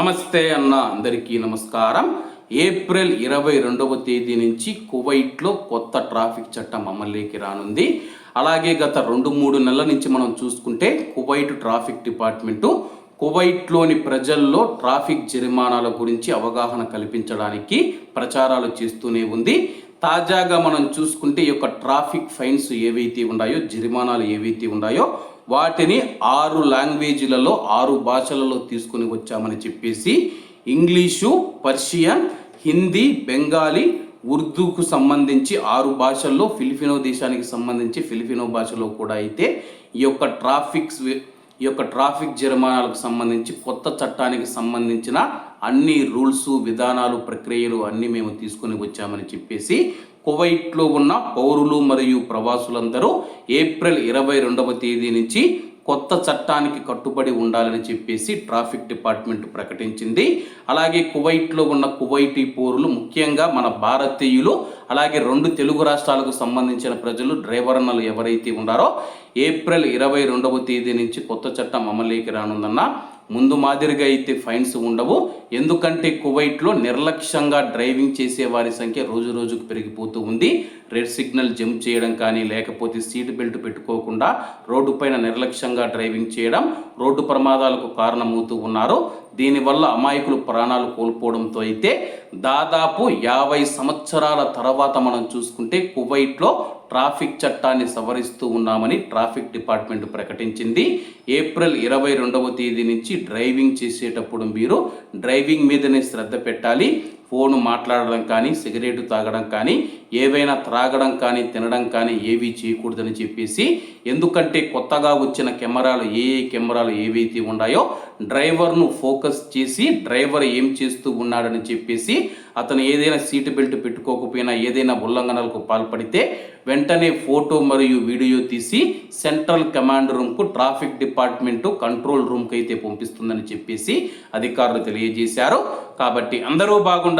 నమస్తే అన్న అందరికీ నమస్కారం. ఏప్రిల్ ఇరవై రెండవ తేదీ నుంచి కువైట్లో కొత్త ట్రాఫిక్ చట్టం అమల్లోకి రానుంది. అలాగే గత రెండు మూడు నెలల నుంచి మనం చూసుకుంటే కువైట్ ట్రాఫిక్ డిపార్ట్మెంటు కువైట్లోని ప్రజల్లో ట్రాఫిక్ జరిమానాల గురించి అవగాహన కల్పించడానికి ప్రచారాలు చేస్తూనే ఉంది. తాజాగా మనం చూసుకుంటే ఈ యొక్క ట్రాఫిక్ ఫైన్స్ ఏవైతే ఉన్నాయో జరిమానాలు ఏవైతే ఉన్నాయో వాటిని ఆరు లాంగ్వేజ్లలో ఆరు భాషలలో తీసుకుని వచ్చామని చెప్పేసి ఇంగ్లీషు పర్షియన్ హిందీ బెంగాలీ ఉర్దూకు సంబంధించి ఆరు భాషల్లో ఫిలిపినో దేశానికి సంబంధించి ఫిలిపినో భాషలో కూడా అయితే ఈ యొక్క ట్రాఫిక్స్ ఈ యొక్క ట్రాఫిక్ జరిమానాలకు సంబంధించి కొత్త చట్టానికి సంబంధించిన అన్ని రూల్స్ విధానాలు ప్రక్రియలు అన్నీ మేము తీసుకొని వచ్చామని చెప్పేసి కువైట్లో ఉన్న పౌరులు మరియు ప్రవాసులందరూ ఏప్రిల్ ఇరవై రెండవ తేదీ నుంచి కొత్త చట్టానికి కట్టుబడి ఉండాలని చెప్పేసి ట్రాఫిక్ డిపార్ట్మెంట్ ప్రకటించింది. అలాగే కువైట్లో ఉన్న కువైటీ పౌరులు ముఖ్యంగా మన భారతీయులు అలాగే రెండు తెలుగు రాష్ట్రాలకు సంబంధించిన ప్రజలు డ్రైవర్నలు ఎవరైతే ఉన్నారో ఏప్రిల్ ఇరవై రెండవ తేదీ నుంచి కొత్త చట్టం అమలుకి రానుందన్న ముందు మాదిరిగా అయితే ఫైన్స్ ఉండవు. ఎందుకంటే కువైట్లో నిర్లక్ష్యంగా డ్రైవింగ్ చేసే వారి సంఖ్య రోజు రోజుకు పెరిగిపోతూ ఉంది. రెడ్ సిగ్నల్ జంప్ చేయడం కానీ లేకపోతే సీట్ బెల్ట్ పెట్టుకోకుండా రోడ్డుపైన నిర్లక్ష్యంగా డ్రైవింగ్ చేయడం రోడ్డు ప్రమాదాలకు కారణమవుతూ ఉన్నారు. దీనివల్ల అమాయకులు ప్రాణాలు కోల్పోవడంతో అయితే దాదాపు యాభై సంవత్సరాల తర్వాత మనం చూసుకుంటే కువైట్లో ట్రాఫిక్ చట్టాన్ని సవరిస్తూ ఉన్నామని ట్రాఫిక్ డిపార్ట్మెంట్ ప్రకటించింది. ఏప్రిల్ ఇరవై రెండవ తేదీ నుంచి డ్రైవింగ్ చేసేటప్పుడు మీరు డ్రైవింగ్ మీదనే శ్రద్ధ పెట్టాలి. ఫోన్ మాట్లాడడం కానీ సిగరెట్ తాగడం కానీ ఏవైనా త్రాగడం కానీ తినడం కానీ ఏవి చేయకూడదని చెప్పేసి ఎందుకంటే కొత్తగా వచ్చిన కెమెరాలు ఏ ఏ కెమెరాలు ఏవైతే ఉన్నాయో డ్రైవర్ను ఫోకస్ చేసి డ్రైవర్ ఏం చేస్తూ ఉన్నాడని చెప్పేసి అతను ఏదైనా సీట్ బెల్ట్ పెట్టుకోకపోయినా ఏదైనా ఉల్లంఘనలకు పాల్పడితే వెంటనే ఫోటో మరియు వీడియో తీసి సెంట్రల్ కమాండ్ రూమ్కు ట్రాఫిక్ డిపార్ట్మెంటు కంట్రోల్ రూమ్కి అయితే పంపిస్తుందని చెప్పేసి అధికారులు తెలియజేశారు. కాబట్టి అందరూ బాగుండాలి.